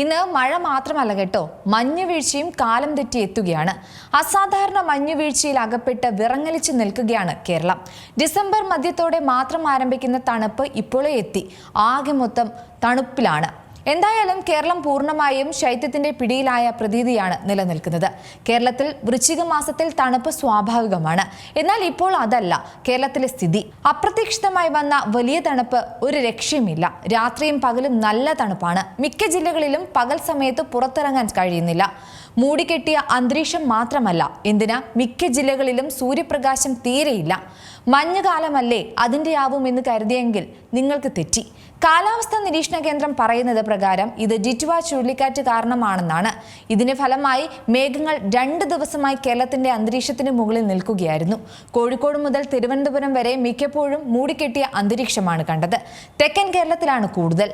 ഇന്ന് മഴ മാത്രമല്ല കേട്ടോ. മഞ്ഞുവീഴ്ചയും കാലം തെറ്റി എത്തുകയാണ്. അസാധാരണ മഞ്ഞുവീഴ്ചയിൽ അകപ്പെട്ട് വിറങ്ങലിച്ചു നിൽക്കുകയാണ് കേരളം. ഡിസംബർ മധ്യത്തോടെ മാത്രം ആരംഭിക്കുന്ന തണുപ്പ് ഇപ്പോഴേ എത്തി. ആകെ മൊത്തം തണുപ്പിലാണ്. എന്തായാലും കേരളം പൂർണമായും ശൈത്യത്തിന്റെ പിടിയിലായ പ്രതീതിയാണ് നിലനിൽക്കുന്നത്. കേരളത്തിൽ വൃശ്ചിക മാസത്തിൽ തണുപ്പ് സ്വാഭാവികമാണ്. എന്നാൽ ഇപ്പോൾ അതല്ല. കേരളത്തിലെ സ്ഥിതി. അപ്രതീക്ഷിതമായി വന്ന വലിയ തണുപ്പ് ഒരു രക്ഷയുമില്ല. രാത്രിയും പകലും നല്ല തണുപ്പാണ്. മിക്ക ജില്ലകളിലും പകൽ സമയത്ത് പുറത്തിറങ്ങാൻ കഴിയുന്നില്ല. മൂടിക്കെട്ടിയ അന്തരീക്ഷം മാത്രമല്ല. എന്തിനാ? മിക്ക ജില്ലകളിലും സൂര്യപ്രകാശം തീരെയില്ല. മഞ്ഞുകാലമല്ലേ അതിന്റെ ആവും എന്ന് കരുതിയെങ്കിൽ നിങ്ങൾക്ക് തെറ്റി. കാലാവസ്ഥാ നിരീക്ഷണ കേന്ദ്രം പറയുന്നത് പ്രകാരം ഇത് ജിറ്റുവ ചുഴലിക്കാറ്റ് കാരണമാണെന്നാണ്. ഇതിന്റെ ഫലമായി മേഘങ്ങൾ രണ്ട് ദിവസമായി കേരളത്തിന്റെ അന്തരീക്ഷത്തിന് മുകളിൽ നിൽക്കുകയായിരുന്നു. കോഴിക്കോട് മുതൽ തിരുവനന്തപുരം വരെ മിക്കപ്പോഴും മൂടിക്കെട്ടിയ അന്തരീക്ഷമാണ് കണ്ടത്. തെക്കൻ കേരളത്തിലാണ് കൂടുതൽ.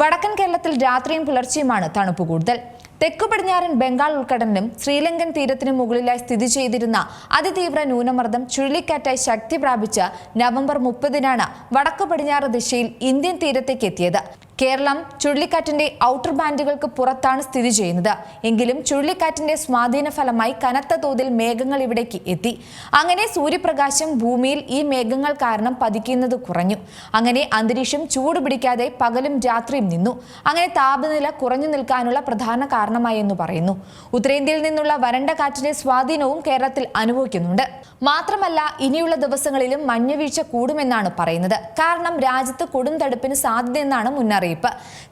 വടക്കൻ കേരളത്തിൽ രാത്രിയും പുലർച്ചെയുമാണ് തണുപ്പ് കൂടുതൽ. തെക്കു പടിഞ്ഞാറൻ ബംഗാൾ ഉൾക്കടലിനും ശ്രീലങ്കൻ തീരത്തിനും മുകളിലായി സ്ഥിതി ചെയ്തിരുന്ന അതിതീവ്ര ന്യൂനമർദ്ദം ചുഴലിക്കാറ്റായി ശക്തി പ്രാപിച്ച നവംബർ മുപ്പതിനാണ് വടക്കു പടിഞ്ഞാറ് ദിശയിൽ ഇന്ത്യൻ തീരത്തേക്ക് എത്തിയത്. കേരളം ചുഴലിക്കാറ്റിന്റെ ഔട്ടർ ബാൻഡുകൾക്ക് പുറത്താണ് സ്ഥിതി ചെയ്യുന്നത്. എങ്കിലും ചുഴലിക്കാറ്റിന്റെ സ്വാധീന ഫലമായി കനത്ത തോതിൽ മേഘങ്ങൾ ഇവിടേക്ക് എത്തി. അങ്ങനെ സൂര്യപ്രകാശം ഭൂമിയിൽ ഈ മേഘങ്ങൾ കാരണം പതിക്കുന്നത് കുറഞ്ഞു. അങ്ങനെ അന്തരീക്ഷം ചൂട് പിടിക്കാതെ പകലും രാത്രിയും നിന്നു. അങ്ങനെ താപനില കുറഞ്ഞു നിൽക്കാനുള്ള പ്രധാന കാരണമായി എന്ന് പറയുന്നു. ഉത്തരേന്ത്യയിൽ നിന്നുള്ള വരണ്ട കാറ്റിന്റെ സ്വാധീനവും കേരളത്തിൽ അനുഭവിക്കുന്നുണ്ട്. മാത്രമല്ല ഇനിയുള്ള ദിവസങ്ങളിലും മഞ്ഞുവീഴ്ച കൂടുമെന്നാണ് പറയുന്നത്. കാരണം രാജ്യത്ത് കൊടും തടുപ്പിന് സാധ്യതയെന്നാണ് മുന്നറിയിപ്പ്.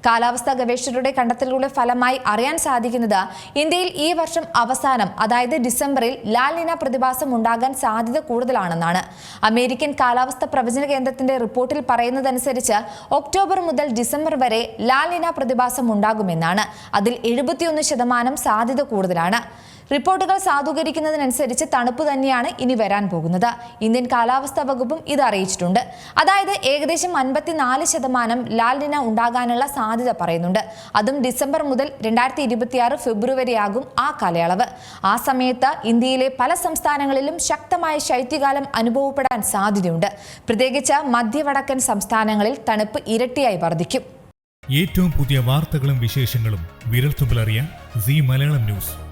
കാലാവസ്ഥാ ഗവേഷകരുടെ കണ്ടെത്തലുകളുടെ ഫലമായി അറിയാൻ സാധിക്കുന്നത് ഇന്ത്യയിൽ ഈ വർഷം അവസാനം അതായത് ഡിസംബറിൽ ലാലിന പ്രതിഭാസം ഉണ്ടാകാൻ സാധ്യത കൂടുതലാണെന്നാണ്. അമേരിക്കൻ കാലാവസ്ഥ പ്രവചന കേന്ദ്രത്തിന്റെ റിപ്പോർട്ടിൽ പറയുന്നതനുസരിച്ച് ഒക്ടോബർ മുതൽ ഡിസംബർ വരെ ലാലിന പ്രതിഭാസം ഉണ്ടാകുമെന്നാണ്. അതിൽ എഴുപത്തിയൊന്ന് ശതമാനം സാധ്യത കൂടുതലാണ്. റിപ്പോർട്ടുകൾ സാധൂകരിക്കുന്നതിനനുസരിച്ച് തണുപ്പ് തന്നെയാണ് ഇനി വരാൻ പോകുന്നത്. ഇന്ത്യൻ കാലാവസ്ഥാ വകുപ്പും ഇത് അറിയിച്ചിട്ടുണ്ട്. അതായത് ഏകദേശം അൻപത്തിനാല് ശതമാനം ലാൽഡിന ഉണ്ടാകാനുള്ള സാധ്യത പറയുന്നുണ്ട്. അതും ഡിസംബർ മുതൽ രണ്ടായിരത്തി ഇരുപത്തിയാറ് ഫെബ്രുവരി ആകും ആ കാലയളവ്. ആ സമയത്ത് ഇന്ത്യയിലെ പല സംസ്ഥാനങ്ങളിലും ശക്തമായ ശൈത്യകാലം അനുഭവപ്പെടാൻ സാധ്യതയുണ്ട്. പ്രത്യേകിച്ച് മധ്യവടക്കൻ സംസ്ഥാനങ്ങളിൽ തണുപ്പ് ഇരട്ടിയായി വർദ്ധിക്കും. ഏറ്റവും പുതിയ വാർത്തകളും വിശേഷങ്ങളും വിരൽത്തുമ്പിലറിയാൻ സി മലയാളം ന്യൂസ്.